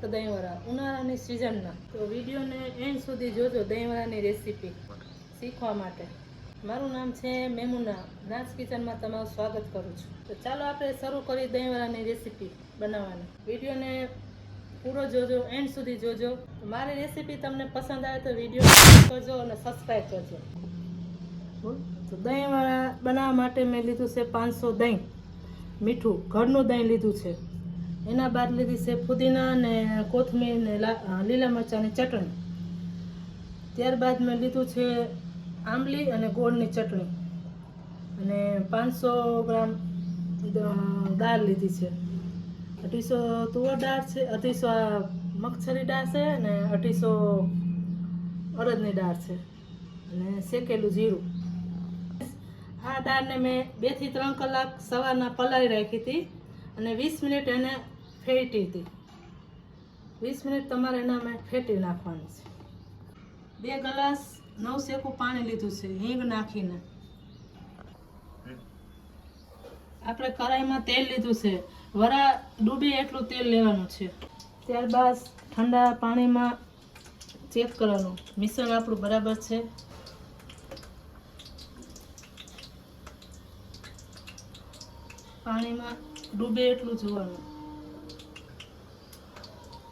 Soft દહીંવડા, ઉનાળાની સિઝનના તો વિડીયોને એન્ડ સુધી જોજો દહીંવડાની રેસીપી શીખવા માટે. મારું નામ છે મેમુના. નાચ કિચનમાં તમારું સ્વાગત કરું છું. તો ચાલો આપણે શરૂ કરી દહીંવડાની રેસીપી બનાવવાની. વિડીયોને પૂરો જોજો એન્ડ સુધી જોજો. મારી રેસીપી તમને પસંદ આવે તો વીડિયો કરજો અને સબસ્ક્રાઈબ કરજો. તો દહીંવાળા બનાવવા માટે મેં લીધું છે પાંચસો દહીં. મીઠું, ઘરનું દહીં લીધું છે. એના બાદ લીધી છે પુદીના ને કોથમીર ને લીલા મરચાંની ચટણી. ત્યારબાદ મેં લીધું છે આંબલી અને ગોળની ચટણી. અને પાંચસો ગ્રામ દાળ લીધી છે. અઢીસો તુવર દાળ છે, અઢીસો મગછરી દાળ છે અને અઢીસો અડદની દાળ છે અને શેકેલું જીરું. આ દાળને મેં બેથી ત્રણ કલાક સવારના પલાળી રાખી હતી અને વીસ મિનિટ એને ફેટી હતી. વીસ મિનિટ તમારે એના ફેટી નાખવાની છે. બે ગ્લાસ નવ શેકું પાણી લીધું છે, હિંગ નાખીને. આપણે કડાઈમાં તેલ લીધું છે, વરા ડૂબે એટલું તેલ લેવાનું છે. ત્યારબાદ ઠંડા પાણીમાં ચેક કરવાનું. મિશ્રણ આપણું બરાબર છે. પાણીમાં ડૂબે એટલું જોવાનું.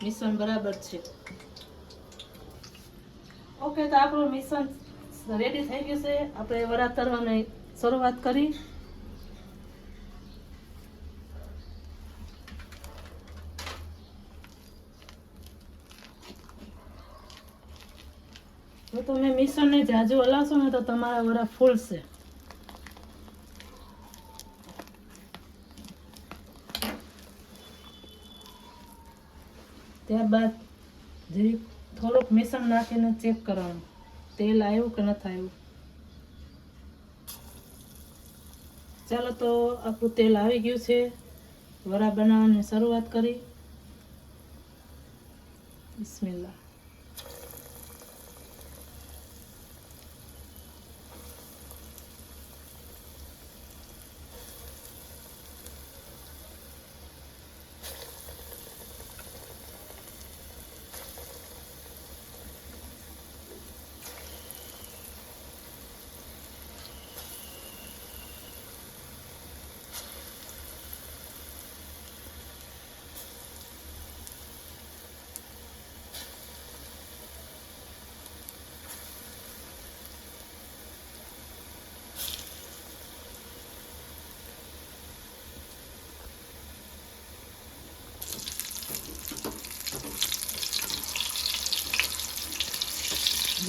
મિશ્રણ બરાબર છે. ઓકે તો આપણું મિશ્રણ રેડી થઈ ગયું છે. આપણે વરા તરવાની શરૂઆત કરી. તમે મિશ્રણને જાજુ હલાવશો ને તો તમારા વરા ફૂલશે ત્યારબાદ જરીક થોડુંક મિશ્રણ નાખીને ચેક કરવાનું. તેલ આવ્યું કે નથી આવ્યું? ચાલો તો આપણું તેલ આવી ગયું છે. વરા બનાવવાની શરૂઆત કરી. બિસ્મિલ્લાહ.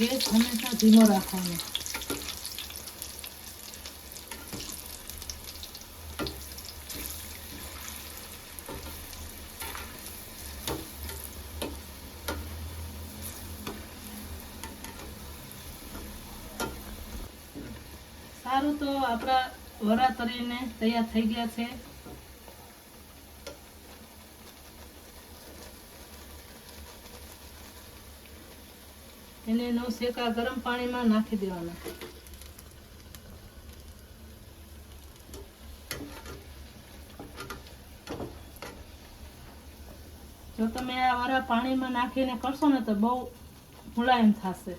ગેસ હંમેશા ધીમો રાખવાનો સારું તો આપણા વરા તરીને તૈયાર થઈ ગયા છે. એને નવ શેકા ગરમ પાણીમાં નાખી દેવાના. જો તમે આ વાળા પાણીમાં નાખીને કરશો ને તો બહુ મુલાયમ થશે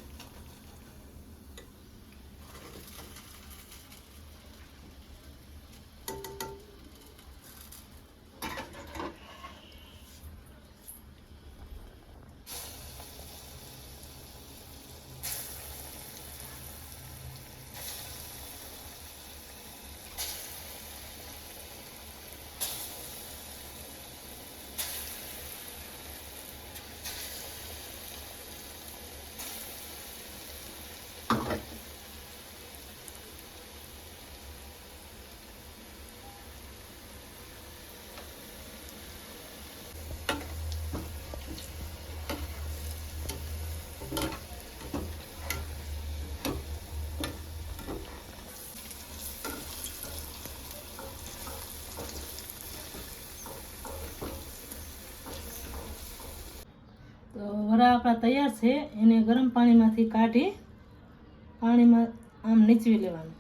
તો આપણા તૈયાર છે એને ગરમ પાણીમાંથી કાઢી પાણીમાં આમ નીચવી લેવાનું.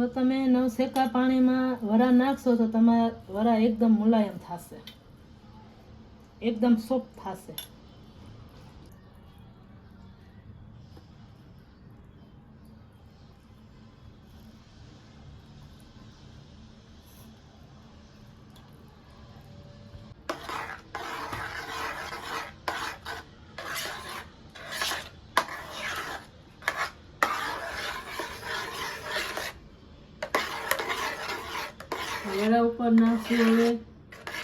જો તમે નવસેકા પાણીમાં વરા નાખશો તો તમારા વરા એકદમ મુલાયમ થશે. એકદમ સોફ્ટ થશે. વરા ઉપર નાખશું હવે.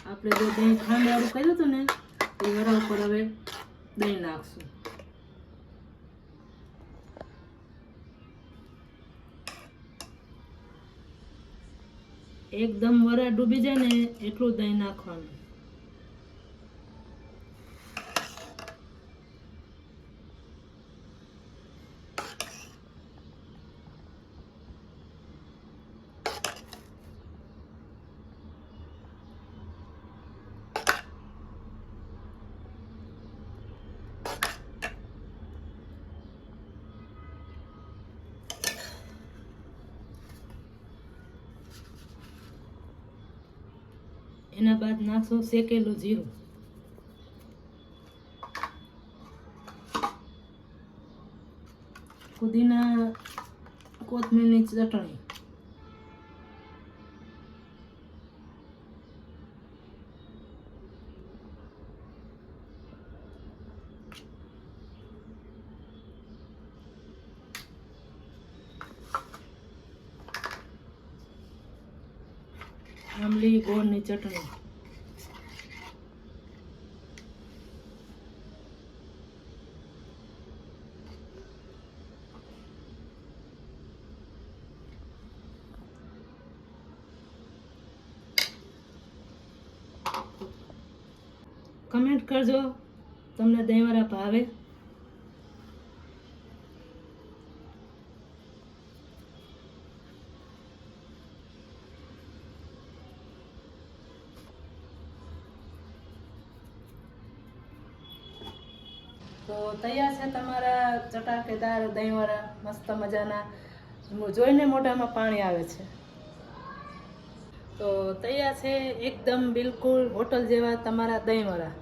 આપણે જે દહીં ખાંડવાળું કર્યું હતું ને, એ વરા ઉપર હવે દહીં નાખશું. એકદમ વરા ડૂબી જાય ને, એટલું દહીં નાખવાનું. એના બાદ નાખશું શેકેલું જીરું. પુદીના કોથમીરની ચટણી. આંબલી ગોળની ચટણી. કમેન્ટ કરજો. તમને દહીંવડા ભાવે? તો તૈયાર છે તમારા ચટાકેદાર દહીંવાળા મસ્ત મજાના. જોઈને મોઢામાં પાણી આવે છે. તો તૈયાર છે એકદમ બિલકુલ હોટલ જેવા તમારા દહીંવડા.